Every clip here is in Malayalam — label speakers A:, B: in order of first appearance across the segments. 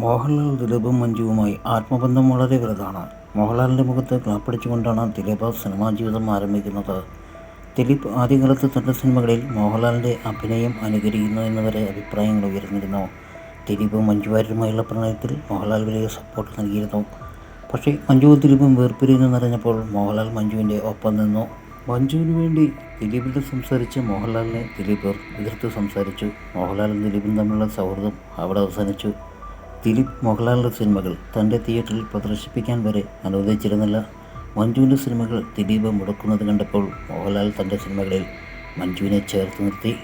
A: മോഹൻലാൽ ദിലീപും മഞ്ജുവുമായി ആത്മബന്ധം വളരെ വലുതാണ്. മോഹൻലാലിന്റെ മുഖത്ത് ക്ലാപ്പടിച്ചുകൊണ്ടാണ് ദിലീപ് സിനിമാ ജീവിതം ആരംഭിക്കുന്നത്. ദിലീപ് ആദ്യകാലത്ത് തന്റെ സിനിമകളിൽ മോഹൻലാലിന്റെ അഭിനയം അനുകരിക്കുന്നു എന്നവരെ അഭിപ്രായങ്ങൾ ഉയർന്നിരുന്നു. ദിലീപും മഞ്ജു വാര്യരുമായുള്ള പ്രണയത്തിൽ മോഹൻലാൽ വലിയ സപ്പോർട്ട് നൽകിയിരുന്നു. പക്ഷേ മഞ്ജുവും ദിലീപും വേർപിരിയുന്നറിഞ്ഞപ്പോൾ മോഹൻലാൽ മഞ്ജുവിന്റെ ഒപ്പം നിന്നു. മഞ്ജുവിന് വേണ്ടി ദിലീപിന്റെ സംസാരിച്ച് മോഹൻലാലിനെ ദിലീപ് എതിർത്ത് സംസാരിച്ചു. മോഹൻലാലും ദിലീപും തമ്മിലുള്ള സൗഹൃദം അവിടെ അവസാനിച്ചു. ദിലീപ് മോഹൻലാലിന്റെ സിനിമകൾ തന്റെ തിയേറ്ററിൽ പ്രദർശിപ്പിക്കാൻ വരെ അനുവദിച്ചിരുന്നില്ല. മഞ്ജുവിന്റെ സിനിമകൾ ദിലീപ് മുടക്കുന്നത് കണ്ടപ്പോൾ മോഹൻലാൽ തന്റെ സിനിമകളിൽ മഞ്ജുവിനെ ചേർത്ത് നിർത്തി.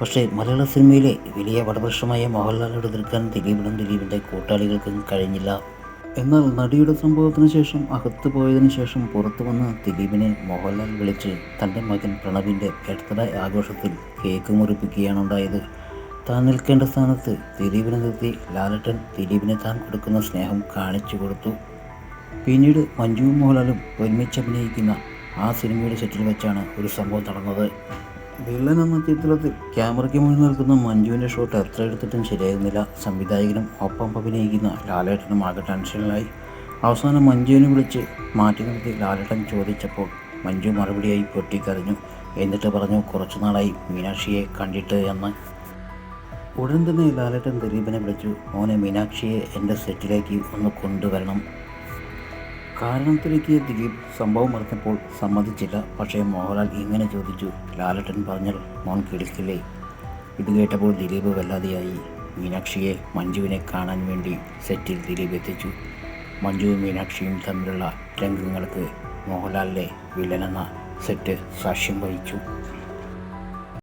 A: പക്ഷേ മലയാള സിനിമയിലെ വലിയ വടവൃക്ഷമായ മോഹൻലാലിനോട് എതിർക്കാൻ ദിലീപിനും ദിലീപിന്റെ കൂട്ടാളികൾക്കും കഴിഞ്ഞില്ല. എന്നാൽ നടിയുടെ സംഭവത്തിന് ശേഷം അകത്ത് പോയതിനു ശേഷം പുറത്തു വന്ന് ദിലീപിനെ മോഹൻലാൽ വിളിച്ച് തന്റെ മകൻ പ്രണവിന്റെ ബർത്ത്ഡേ ആഘോഷത്തിൽ കേക്ക് മുറിപ്പിക്കുകയാണ് ഉണ്ടായത്. താൻ നിൽക്കേണ്ട സ്ഥാനത്ത് ദിലീപിനെ നിർത്തി ലാലട്ടൻ ദിലീപിനെ താൻ കൊടുക്കുന്ന സ്നേഹം കാണിച്ചു കൊടുത്തു. പിന്നീട് മഞ്ജുവും മോഹൻലാലും ഒരുമിച്ച് അഭിനയിക്കുന്ന ആ സിനിമയുടെ സെറ്റിൽ വെച്ചാണ് ഒരു സംഭവം നടന്നത്. വില്ലൻ എന്ന ചിത്രത്തിൽ ക്യാമറയ്ക്ക് മുന്നിൽ നിൽക്കുന്ന മഞ്ജുവിന്റെ ഷോട്ട് എത്ര എടുത്തിട്ടും ശരിയാകുന്നില്ല സംവിധായകനും ഒപ്പം അഭിനയിക്കുന്ന ലാലേട്ടനും ആകെ ടെൻഷനിലായി. അവസാനം മഞ്ജുവിനെ വിളിച്ച് മാറ്റി നിർത്തി ലാലേട്ടൻ ചോദിച്ചപ്പോൾ മഞ്ജു മറുപടിയായി പൊട്ടിക്കരഞ്ഞു. എന്നിട്ട് പറഞ്ഞു കുറച്ചു നാളായി മീനാക്ഷിയെ കണ്ടിട്ട് എന്ന്. ഉടൻ തന്നെ ലാലേട്ടൻ ദിലീപിനെ വിളിച്ചു. മോനെ മീനാക്ഷിയെ എന്റെ സെറ്റിലേക്ക് ഒന്ന് കൊണ്ടുവരണം. കാരണത്തിലേക്ക് ദിലീപ് സംഭവം അറിഞ്ഞപ്പോൾ സമ്മതിച്ചില്ല. പക്ഷേ മോഹൻലാൽ ഇങ്ങനെ ചോദിച്ചു. ലാലട്ടൻ പറഞ്ഞാൽ മോൻ കിടക്കില്ലേ ഇത് കേട്ടപ്പോൾ ദിലീപ് വല്ലാതെയായി. മീനാക്ഷിയെ മഞ്ജുവിനെ കാണാൻ വേണ്ടി സെറ്റിൽ ദിലീപ് എത്തിച്ചു. മഞ്ജുവും മീനാക്ഷിയും തമ്മിലുള്ള രംഗങ്ങൾക്ക് മോഹൻലാലിലെ വില്ലനെന്ന സെറ്റ് സാക്ഷ്യം വഹിച്ചു.